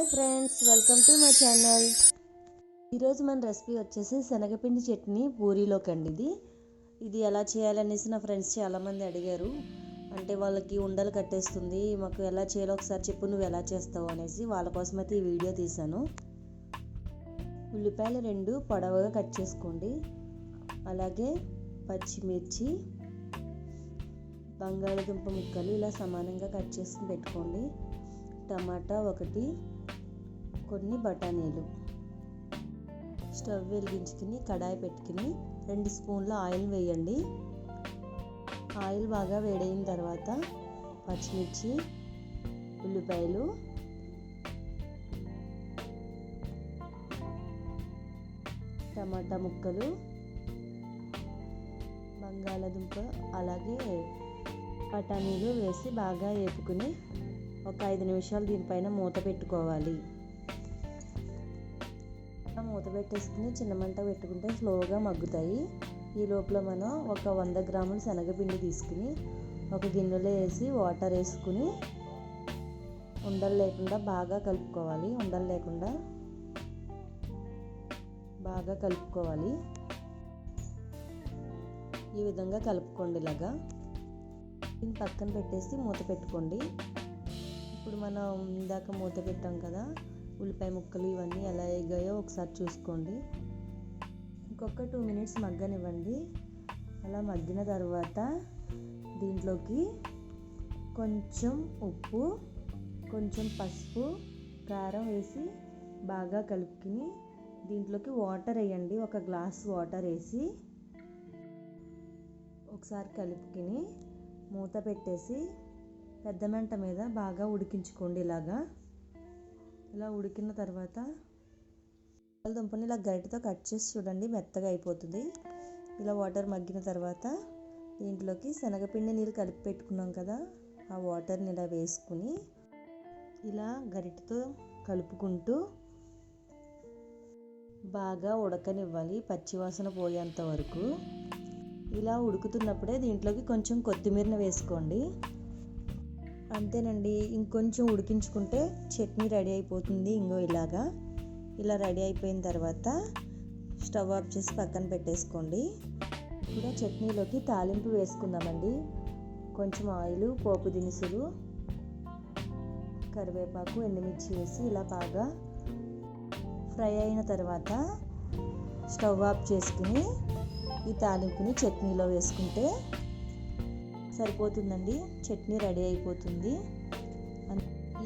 Hi friends welcome to my channel. ఈరోజు మన recipe వచ్చేసి శనగపిండి చట్నీ పూరీలోకి అండి ఇది. ఇది ఎలా చేయాలనేసి నా ఫ్రెండ్స్ చాలామంది అడిగారు. అంటే వాళ్ళకి ఉండలు కట్టేస్తుంది మాకు ఎలా చేయాలో ఒకసారి చెప్పు నువ్వు ఎలా చేస్తావు అనేసి వాళ్ళ కోసం అయితే ఈ వీడియో తీశాను. ఉల్లిపాయలు రెండు పొడవుగా కట్ చేసుకోండి. అలాగే పచ్చిమిర్చి బంగాళదుంప ముక్కలు ఇలా సమానంగా కట్ చేసుకుని పెట్టుకోండి. టమాటా ఒకటి కొన్ని బఠానీలు. స్టవ్ వెలిగించుకుని కడాయి పెట్టుకుని రెండు స్పూన్ల ఆయిల్ వేయండి. ఆయిల్ బాగా వేడైన తర్వాత పచ్చిమిర్చి ఉల్లిపాయలు టమాటా ముక్కలు బంగాళదుంప అలాగే బఠానీలు వేసి బాగా వేపుకుని ఒక ఐదు నిమిషాలు దీనిపైన మూత పెట్టుకోవాలి. మూత పెట్టేసుకుని చిన్న మంట పెట్టుకుంటే స్లోగా మగ్గుతాయి. ఈ లోపల మనం ఒక వంద గ్రాముల శనగపిండి తీసుకుని ఒక గిన్నెలో వేసి వాటర్ వేసుకుని ఉండలు లేకుండా బాగా కలుపుకోవాలి. ఉండలు లేకుండా బాగా కలుపుకోవాలి. ఈ విధంగా కలుపుకోండి ఇలాగా. దీన్ని పక్కన పెట్టేసి మూత పెట్టుకోండి. ఇప్పుడు మనం ఇందాక మూత పెట్టాం కదా ఉల్లిపాయ ముక్కలు ఇవన్నీ ఎలా ఎగాయో ఒకసారి చూసుకోండి. ఇంకొక టూ మినిట్స్ మగ్గనివ్వండి. అలా మగ్గిన తర్వాత దీంట్లోకి కొంచెం ఉప్పు కొంచెం పసుపు కారం వేసి బాగా కలుపుకుని దీంట్లోకి వాటర్ వేయండి. ఒక గ్లాస్ వాటర్ వేసి ఒకసారి కలుపుకుని మూత పెట్టేసి పెద్ద మంట మీద బాగా ఉడికించుకోండి ఇలాగా. ఇలా ఉడికిన తర్వాత దుంపని ఇలా గరిటతో కట్ చేసి చూడండి మెత్తగా అయిపోతుంది. ఇలా వాటర్ మగ్గిన తర్వాత దీంట్లోకి శనగపిండి నీళ్ళు కలిపి పెట్టుకున్నాం కదా ఆ వాటర్ని ఇలా వేసుకుని ఇలా గరిటతో కలుపుకుంటూ బాగా ఉడకనివ్వాలి పచ్చివాసన పోయేంత వరకు. ఇలా ఉడుకుతున్నప్పుడే దీంట్లోకి కొంచెం కొత్తిమీరని వేసుకోండి. అంతేనండి. ఇంకొంచెం ఉడికించుకుంటే చట్నీ రెడీ అయిపోతుంది. ఇంకో ఇలాగా. ఇలా రెడీ అయిపోయిన తర్వాత స్టవ్ ఆఫ్ చేసి పక్కన పెట్టేసుకోండి. ఇప్పుడు చట్నీలోకి తాలింపు వేసుకుందామండి. కొంచెం ఆయిల్ పోపు దినుసులు కరివేపాకు ఎండుమిర్చి వేసి ఇలా బాగా ఫ్రై అయిన తర్వాత స్టవ్ ఆఫ్ చేసుకుని ఈ తాలింపుని చట్నీలో వేసుకుంటే సరిపోతుందండి. చట్నీ రెడీ అయిపోతుంది.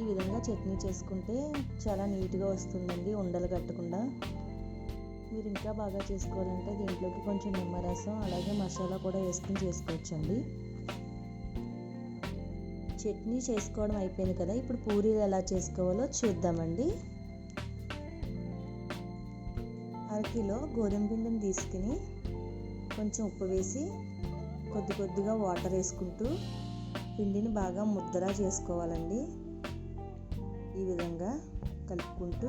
ఈ విధంగా చట్నీ చేసుకుంటే చాలా నీట్గా వస్తుందండి ఉండలు కట్టకుండా. మీరు ఇంకా బాగా చేసుకోవాలంటే దీంట్లోకి కొంచెం నిమ్మరసం అలాగే మసాలా కూడా వేసుకుని చేసుకోవచ్చండి. చట్నీ చేసుకోవడం అయిపోయింది కదా ఇప్పుడు పూరీలు ఎలా చేసుకోవాలో చూద్దామండి. అరకిలో గోధుమ పిండిని తీసుకుని కొంచెం ఉప్పు వేసి కొద్ది కొద్దిగా వాటర్ వేసుకుంటూ పిండిని బాగా ముద్దలా చేసుకోవాలండి. ఈ విధంగా కలుపుకుంటూ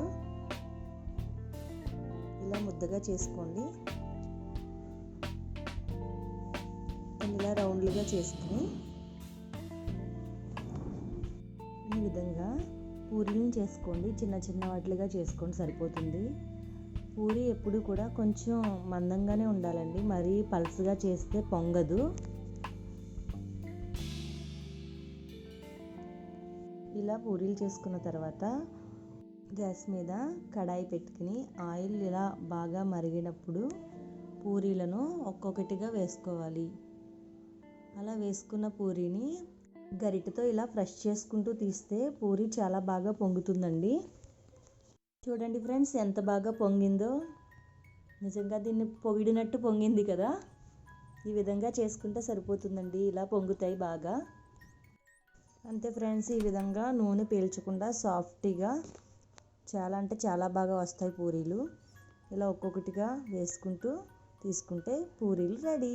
ఇలా ముద్దగా చేసుకోండి. ఇలా రౌండ్లుగా చేసుకుని ఈ విధంగా పూరీలను చేసుకోండి. చిన్న చిన్న వాటిలుగా చేసుకోండి సరిపోతుంది. పూరి ఎప్పుడు కూడా కొంచెం మందంగానే ఉండాలండి. మరీ పల్స్గా చేస్తే పొంగదు. ఇలా పూరీలు చేసుకున్న తర్వాత గ్యాస్ మీద కడాయి పెట్టుకుని ఆయిల్ ఇలా బాగా మరిగినప్పుడు పూరీలను ఒక్కొక్కటిగా వేసుకోవాలి. అలా వేసుకున్న పూరీని గరిటతో ఇలా ఫ్రెష్ చేసుకుంటూ తీస్తే పూరి చాలా బాగా పొంగుతుందండి. చూడండి ఫ్రెండ్స్ ఎంత బాగా పొంగిందో. నిజంగా దీన్ని పొగిడినట్టు పొంగింది కదా. ఈ విధంగా చేసుకుంటే సరిపోతుందండి. ఇలా పొంగుతాయి బాగా. అంతే ఫ్రెండ్స్ ఈ విధంగా నూనె పీల్చకుండా సాఫ్ట్గా చాలా అంటే చాలా బాగా వస్తాయి పూరీలు. ఇలా ఒక్కొక్కటిగా వేసుకుంటూ తీసుకుంటే పూరీలు రెడీ.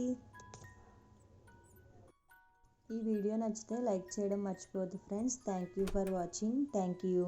ఈ వీడియో నచ్చితే లైక్ చేయడం మర్చిపోద్దు friends. Thank you for watching. Thank you.